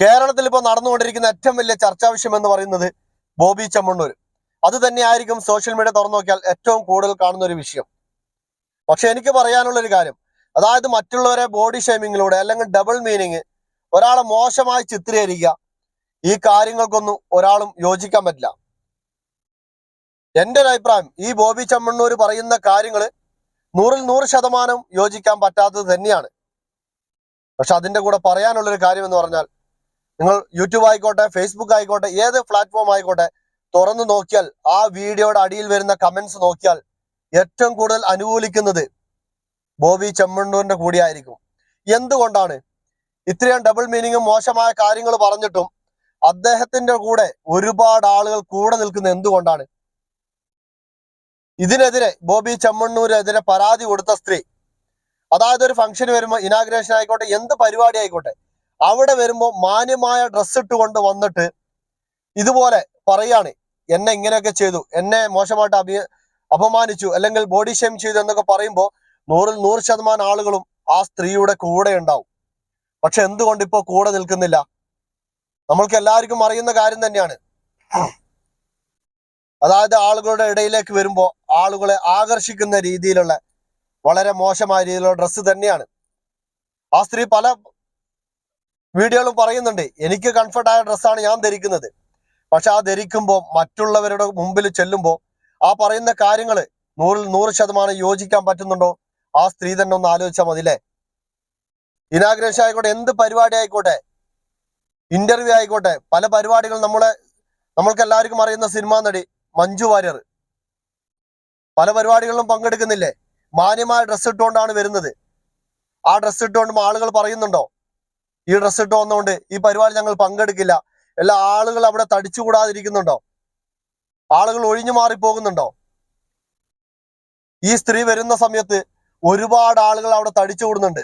കേരളത്തിൽ ഇപ്പോൾ നടന്നുകൊണ്ടിരിക്കുന്ന ഏറ്റവും വലിയ ചർച്ചാ വിഷയം എന്ന് പറയുന്നത് ബോബി ചെമ്മണ്ണൂർ അത് തന്നെയായിരിക്കും സോഷ്യൽ മീഡിയ തുറന്നു നോക്കിയാൽ ഏറ്റവും കൂടുതൽ കാണുന്ന ഒരു വിഷയം. പക്ഷെ എനിക്ക് പറയാനുള്ള ഒരു കാര്യം. അതായത് മറ്റുള്ളവരെ ബോഡി ഷേമിങ്ങിലൂടെ അല്ലെങ്കിൽ ഡബിൾ മീനിങ് ഒരാളെ മോശമായി ചിത്രീകരിക്കുക ഈ കാര്യങ്ങൾക്കൊന്നും ഒരാളും യോജിക്കാൻ പറ്റില്ല. എന്റെ ഒരു അഭിപ്രായം ഈ ബോബി ചെമ്മണ്ണൂർ പറയുന്ന കാര്യങ്ങൾ നൂറിൽ നൂറ് ശതമാനം യോജിക്കാൻ പറ്റാത്തത് തന്നെയാണ്. പക്ഷെ അതിന്റെ കൂടെ പറയാനുള്ളൊരു കാര്യം എന്ന് പറഞ്ഞാൽ നിങ്ങൾ യൂട്യൂബ് ആയിക്കോട്ടെ ഫേസ്ബുക്ക് ആയിക്കോട്ടെ ഏത് പ്ലാറ്റ്ഫോം ആയിക്കോട്ടെ തുറന്നു നോക്കിയാൽ ആ വീഡിയോയുടെ അടിയിൽ വരുന്ന കമന്റ്സ് നോക്കിയാൽ ഏറ്റവും കൂടുതൽ അനുകൂലിക്കുന്നത് ബോബി ചെമ്മണ്ണൂരിന്റെ കൂടിയായിരിക്കും. എന്തുകൊണ്ടാണ്? ഇത്രയും ഡബിൾ മീനിങ്ങും മോശമായ കാര്യങ്ങൾ പറഞ്ഞിട്ടും അദ്ദേഹത്തിന്റെ കൂടെ ഒരുപാട് ആളുകൾ കൂടെ നിൽക്കുന്നത് എന്തുകൊണ്ടാണ്? ഇതിനെതിരെ ബോബി ചെമ്മണ്ണൂരെതിരെ പരാതി കൊടുത്ത സ്ത്രീ അതായത് ഒരു ഫംഗ്ഷൻ വരുമ്പോൾ ഇനാഗ്രേഷൻ ആയിക്കോട്ടെ എന്ത് പരിപാടി ആയിക്കോട്ടെ അവിടെ വരുമ്പോൾ മാന്യമായ ഡ്രസ്സ് ഇട്ടുകൊണ്ട് വന്നിട്ട് ഇതുപോലെ പറയാണ്. എന്നെ ഇങ്ങനെയൊക്കെ ചെയ്തു. എന്നെ മോശമായിട്ട് അഭി അപമാനിച്ചു അല്ലെങ്കിൽ ബോഡി ഷെയിം ചെയ്തു എന്നൊക്കെ പറയുമ്പോൾ നൂറിൽ നൂറ് ശതമാനം ആളുകളും ആ സ്ത്രീയുടെ കൂടെ ഉണ്ടാവും. പക്ഷെ എന്തുകൊണ്ട് ഇപ്പോ കൂടെ നിൽക്കുന്നില്ല? നമ്മൾക്ക് എല്ലാവർക്കും അറിയുന്ന കാര്യം തന്നെയാണ്. അതായത് ആളുകളുടെ ഇടയിലേക്ക് വരുമ്പോൾ ആളുകളെ ആകർഷിക്കുന്ന രീതിയിലുള്ള വളരെ മോശമായ രീതിയിലുള്ള ഡ്രസ്സ് തന്നെയാണ്. ആ സ്ത്രീ പല വീഡിയോകളും പറയുന്നുണ്ട് എനിക്ക് കംഫർട്ട് ആയ ഡ്രസ്സാണ് ഞാൻ ധരിക്കുന്നത്. പക്ഷെ ആ ധരിക്കുമ്പോൾ മറ്റുള്ളവരുടെ മുമ്പിൽ ചെല്ലുമ്പോൾ ആ പറയുന്ന കാര്യങ്ങൾ നൂറിൽ നൂറ് ശതമാനം യോജിക്കാൻ പറ്റുന്നുണ്ടോ? ആ സ്ത്രീ തന്നെ ഒന്ന് ആലോചിച്ചാൽ മതില്ലേ ഇനാഗ്രേഷൻ ആയിക്കോട്ടെ എന്ത് പരിപാടി ആയിക്കോട്ടെ ഇന്റർവ്യൂ ആയിക്കോട്ടെ പല പരിപാടികൾ നമ്മളെ നമ്മൾക്ക് എല്ലാവർക്കും അറിയുന്ന സിനിമാ നടി മഞ്ജു വാര്യർ. പല പരിപാടികളിലും പങ്കെടുക്കുന്നില്ലേ? മാന്യമായ ഡ്രസ്സ് ഇട്ടുകൊണ്ടാണ് വരുന്നത്. ആ ഡ്രസ്സ് ഇട്ടുകൊണ്ട് ആളുകൾ പറയുന്നുണ്ടോ? ഈ ഡ്രസ്സ് ഇട്ട് വന്നുകൊണ്ട് ഈ പരിപാടി ഞങ്ങൾ പങ്കെടുക്കില്ല. എല്ലാ ആളുകൾ അവിടെ തടിച്ചുകൂടാതിരിക്കുന്നുണ്ടോ? ആളുകൾ ഒഴിഞ്ഞു മാറി പോകുന്നുണ്ടോ ഈ സ്ത്രീ വരുന്ന സമയത്ത് ഒരുപാട് ആളുകൾ അവിടെ തടിച്ചു കൂടുന്നുണ്ട്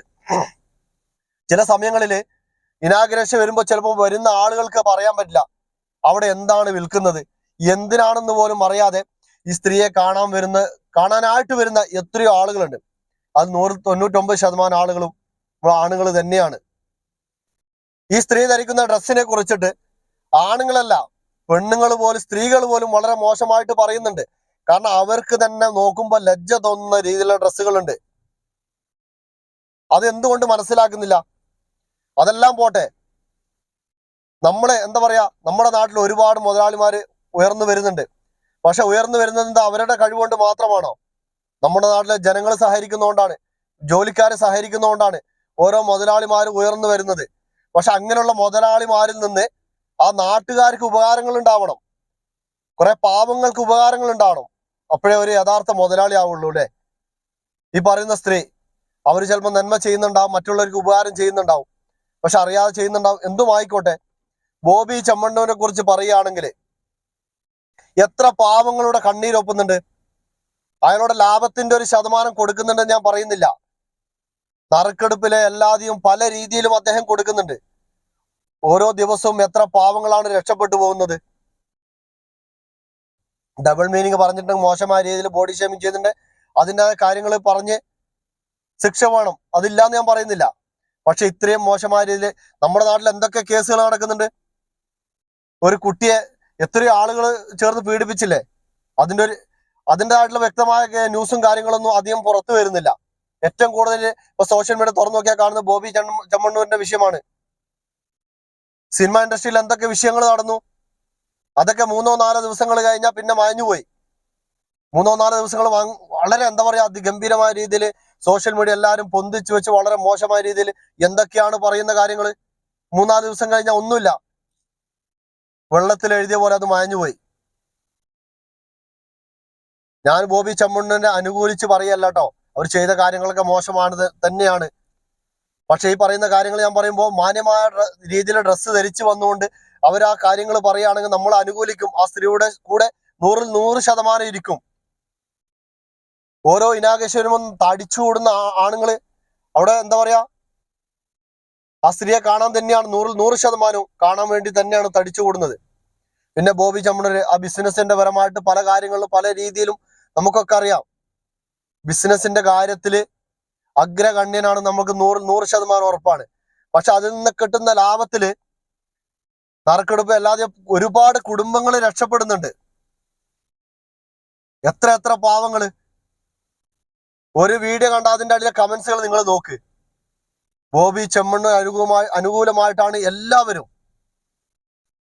ചില സമയങ്ങളിൽ ഇനാഗ്രേഷൻ വരുമ്പോൾ ചിലപ്പോൾ വരുന്ന ആളുകൾക്ക് പറയാൻ പറ്റില്ല. അവിടെ എന്താണ് വിൽക്കുന്നത്? എന്തിനാണെന്ന് പോലും അറിയാതെ ഈ സ്ത്രീയെ കാണാൻ വരുന്ന കാണാനായിട്ട് വരുന്ന എത്രയോ ആളുകളുണ്ട്. അത് നൂറ് തൊണ്ണൂറ്റൊമ്പത് ശതമാനം ആളുകളും ആണുങ്ങൾ തന്നെയാണ്. ഈ സ്ത്രീ ധരിക്കുന്ന ഡ്രസ്സിനെ കുറിച്ചിട്ട് ആണുങ്ങളല്ല പെണ്ണുങ്ങൾ പോലും സ്ത്രീകൾ പോലും വളരെ മോശമായിട്ട് പറയുന്നുണ്ട്. കാരണം അവർക്ക് തന്നെ നോക്കുമ്പോൾ ലജ്ജ തോന്നുന്ന രീതിയിലുള്ള ഡ്രസ്സുകളുണ്ട്. അത് എന്തുകൊണ്ട് മനസ്സിലാക്കുന്നില്ല? അതെല്ലാം പോട്ടെ. നമ്മളെ എന്താ പറയാ നമ്മുടെ നാട്ടിൽ ഒരുപാട് മുതലാളിമാര് ഉയർന്നു വരുന്നുണ്ട്. പക്ഷെ ഉയർന്നു വരുന്നത് എന്താ അവരുടെ കഴിവുകൊണ്ട് മാത്രമാണോ? നമ്മുടെ നാട്ടിലെ ജനങ്ങൾ സഹകരിക്കുന്നതുകൊണ്ടാണ് ജോലിക്കാരെ സഹകരിക്കുന്നതുകൊണ്ടാണ് ഓരോ മുതലാളിമാരും ഉയർന്നു വരുന്നത്. പക്ഷെ അങ്ങനെയുള്ള മുതലാളിമാരിൽ നിന്ന് ആ നാട്ടുകാർക്ക് ഉപകാരങ്ങൾ ഉണ്ടാവണം. കുറെ പാവങ്ങൾക്ക് ഉപകാരങ്ങൾ ഉണ്ടാവണം. അപ്പോഴേ ഒരു യഥാർത്ഥ മുതലാളി ആവുള്ളൂ അല്ലെ? ഈ പറയുന്ന സ്ത്രീ. അവർ ചിലപ്പോൾ നന്മ ചെയ്യുന്നുണ്ടാവും മറ്റുള്ളവർക്ക് ഉപകാരം ചെയ്യുന്നുണ്ടാവും. പക്ഷെ അറിയാതെ ചെയ്യുന്നുണ്ടാവും. എന്തും ആയിക്കോട്ടെ ബോബി ചെമ്മണ്ണൂരിനെ കുറിച്ച് പറയുകയാണെങ്കിൽ എത്ര പാവങ്ങളുടെ കണ്ണീരൊപ്പുന്നുണ്ട്. അയാളുടെ ലാഭത്തിന്റെ ഒരു ശതമാനം കൊടുക്കുന്നുണ്ടെന്ന് ഞാൻ പറയുന്നില്ല. നറുക്കെടുപ്പിലെ എല്ലാതെയും പല രീതിയിലും അദ്ദേഹം കൊടുക്കുന്നുണ്ട്. ഓരോ ദിവസവും എത്ര പാവങ്ങളാണ് രക്ഷപ്പെട്ടു പോകുന്നത്. ഡബിൾ മീനിങ് പറഞ്ഞിട്ട് മോശമായ രീതിയിൽ ബോഡി ഷേമിങ് ചെയ്തിട്ടുണ്ട് അതിന്റെ കാര്യങ്ങൾ പറഞ്ഞ് ശിക്ഷ വേണം. അതില്ലാന്ന് ഞാൻ പറയുന്നില്ല. പക്ഷെ ഇത്രയും മോശമായ രീതിയിൽ നമ്മുടെ നാട്ടിൽ എന്തൊക്കെ കേസുകൾ നടക്കുന്നുണ്ട്? ഒരു കുട്ടിയെ എത്രയോ ആളുകൾ ചേർന്ന് പീഡിപ്പിച്ചില്ലേ? അതിന്റെ ഒരു അതിന്റെതായിട്ടുള്ള വ്യക്തമായ ന്യൂസും കാര്യങ്ങളൊന്നും അധികം പുറത്തു വരുന്നില്ല. ഏറ്റവും കൂടുതൽ ഇപ്പൊ സോഷ്യൽ മീഡിയ തുറന്നു നോക്കിയാൽ കാണുന്ന ബോബി ചമ്മണ്ണൂരിന്റെ വിഷയമാണ്. സിനിമ ഇൻഡസ്ട്രിയിൽ എന്തൊക്കെ വിഷയങ്ങൾ നടന്നു? അതൊക്കെ മൂന്നോ നാലോ ദിവസങ്ങൾ കഴിഞ്ഞാൽ പിന്നെ മാഞ്ഞുപോയി മൂന്നോ നാലോ ദിവസങ്ങൾ വളരെ എന്താ പറയാ അതിഗംഭീരമായ രീതിയിൽ സോഷ്യൽ മീഡിയ എല്ലാവരും പൊന്തിച്ചു വെച്ച് വളരെ മോശമായ രീതിയിൽ എന്തൊക്കെയാണ് പറയുന്ന കാര്യങ്ങൾ. മൂന്നാൽ ദിവസം കഴിഞ്ഞാൽ ഒന്നുമില്ല. വെള്ളത്തിൽ എഴുതിയ പോലെ അത് മാഞ്ഞുപോയി ഞാൻ ബോബി ചമ്മണ്ണിനെ അനുകൂലിച്ച് പറയല്ല അവർ ചെയ്ത കാര്യങ്ങളൊക്കെ മോശമാണ് തന്നെയാണ്. പക്ഷെ ഈ പറയുന്ന കാര്യങ്ങൾ ഞാൻ പറയുമ്പോൾ മാന്യമായ രീതിയിൽ ഡ്രസ്സ് ധരിച്ചു വന്നുകൊണ്ട് അവർ ആ കാര്യങ്ങൾ പറയുകയാണെങ്കിൽ നമ്മൾ അനുകൂലിക്കും. ആ സ്ത്രീയുടെ കൂടെ നൂറിൽ നൂറ് ശതമാനം ഇരിക്കും. ഓരോ ഇനാഗേശ്വരും തടിച്ചു കൂടുന്ന ആ- ആണുങ്ങൾ അവിടെ എന്താ പറയാ ആ സ്ത്രീയെ കാണാൻ തന്നെയാണ് നൂറിൽ നൂറ് ശതമാനവും കാണാൻ വേണ്ടി തന്നെയാണ് തടിച്ചു കൂടുന്നത്. പിന്നെ ബോബി ചമ്മണര് ആ ബിസിനസിന്റെ പരമായിട്ട് പല കാര്യങ്ങളിലും പല രീതിയിലും നമുക്കൊക്കെ അറിയാം. ബിസിനസിന്റെ കാര്യത്തിൽ അഗ്രഗണ്യനാണ് നമുക്ക് നൂറ് നൂറ് ശതമാനം ഉറപ്പാണ്. പക്ഷെ അതിൽ നിന്ന് കിട്ടുന്ന ലാഭത്തിൽ നറുക്കെടുപ്പ് അല്ലാതെ ഒരുപാട് കുടുംബങ്ങൾ രക്ഷപ്പെടുന്നുണ്ട്. എത്ര എത്ര പാവങ്ങൾ. ഒരു വീഡിയോ കണ്ട അതിന്റെ അടിയിലെ കമന്റ്സുകൾ നിങ്ങൾ നോക്ക്. ബോബി ചെമ്മണ്ണ് അനുകൂലമായി അനുകൂലമായിട്ടാണ് എല്ലാവരും.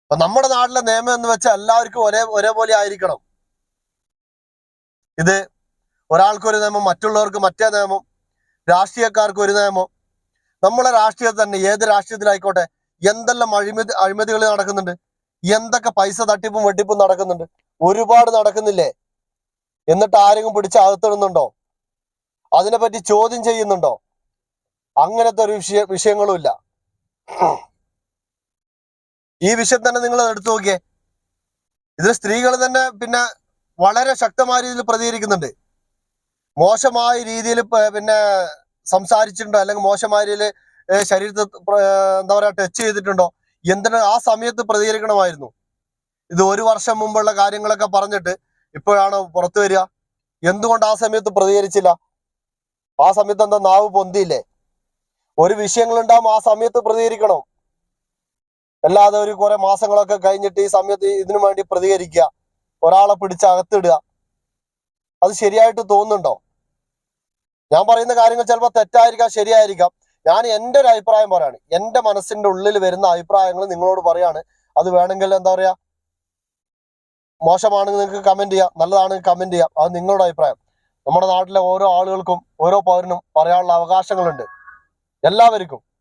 അപ്പൊ നമ്മുടെ നാട്ടിലെ നിയമം എന്ന് വെച്ചാൽ എല്ലാവർക്കും ഒരേ ഒരേപോലെ ആയിരിക്കണം. ഇത് ഒരാൾക്ക് ഒരു നിയമം മറ്റുള്ളവർക്ക് മറ്റേ നിയമം രാഷ്ട്രീയക്കാർക്ക് ഒരു നിയമം. നമ്മളെ രാഷ്ട്രീയത്തിൽ തന്നെ ഏത് രാഷ്ട്രീയത്തിലായിക്കോട്ടെ എന്തെല്ലാം അഴിമതി അഴിമതികൾ നടക്കുന്നുണ്ട് എന്തൊക്കെ പൈസ തട്ടിപ്പും വെട്ടിപ്പും നടക്കുന്നുണ്ട് ഒരുപാട് നടക്കുന്നില്ലേ? എന്നിട്ട് ആരെങ്കിലും പിടിച്ച് അകത്തിടുന്നുണ്ടോ? അതിനെപ്പറ്റി ചോദ്യം ചെയ്യുന്നുണ്ടോ? അങ്ങനത്തെ ഒരു വിഷയ വിഷയങ്ങളുമില്ല. ഈ വിഷയം തന്നെ നിങ്ങൾ എടുത്തു നോക്കിയേ. ഇതിൽ സ്ത്രീകൾ തന്നെ പിന്നെ വളരെ ശക്തമായ രീതിയിൽ പ്രതികരിക്കുന്നുണ്ട്. മോശമായ രീതിയിൽ പിന്നെ സംസാരിച്ചിട്ടുണ്ടോ? അല്ലെങ്കിൽ മോശമായ രീതിയിൽ ശരീരത്തെ എന്താ പറയാ ടച്ച് ചെയ്തിട്ടുണ്ടോ? എന്തിനാ ആ സമയത്ത് പ്രതികരിക്കണമായിരുന്നു? ഇത് ഒരു വർഷം മുമ്പുള്ള കാര്യങ്ങളൊക്കെ പറഞ്ഞിട്ട് ഇപ്പോഴാണ് പുറത്തു വരിക? എന്തുകൊണ്ട് ആ സമയത്ത് പ്രതികരിച്ചില്ല? ആ സമയത്ത് എന്താ നാവ് പൊന്തിയില്ലേ? ഒരു വിഷയങ്ങൾ ഉണ്ടാകുമ്പോൾ ആ സമയത്ത് പ്രതികരിക്കണം. അല്ലാതെ ഒരു കുറെ മാസങ്ങളൊക്കെ കഴിഞ്ഞിട്ട് ഈ സമയത്ത് ഇതിനു വേണ്ടി പ്രതികരിക്കുക. ഒരാളെ പിടിച്ച് അകത്തിടുക. അത് ശരിയായിട്ട് തോന്നുന്നുണ്ടോ? ഞാൻ പറയുന്ന കാര്യങ്ങൾ ചിലപ്പോൾ തെറ്റായിരിക്കാം ശരിയായിരിക്കാം. ഞാൻ എന്റെ ഒരു അഭിപ്രായം പറയാണ്. എന്റെ മനസ്സിന്റെ ഉള്ളിൽ വരുന്ന അഭിപ്രായങ്ങൾ നിങ്ങളോട് പറയാണ്. അത് വേണമെങ്കിൽ എന്താ പറയാ മോശമാണെങ്കിൽ നിങ്ങൾക്ക് കമന്റ് ചെയ്യാം നല്ലതാണെങ്കിൽ കമന്റ് ചെയ്യാം. അത് നിങ്ങളുടെ അഭിപ്രായം. നമ്മുടെ നാട്ടിലെ ഓരോ ആളുകൾക്കും ഓരോ പൗരനും പറയാനുള്ള അവകാശങ്ങളുണ്ട്. എല്ലാവർക്കും.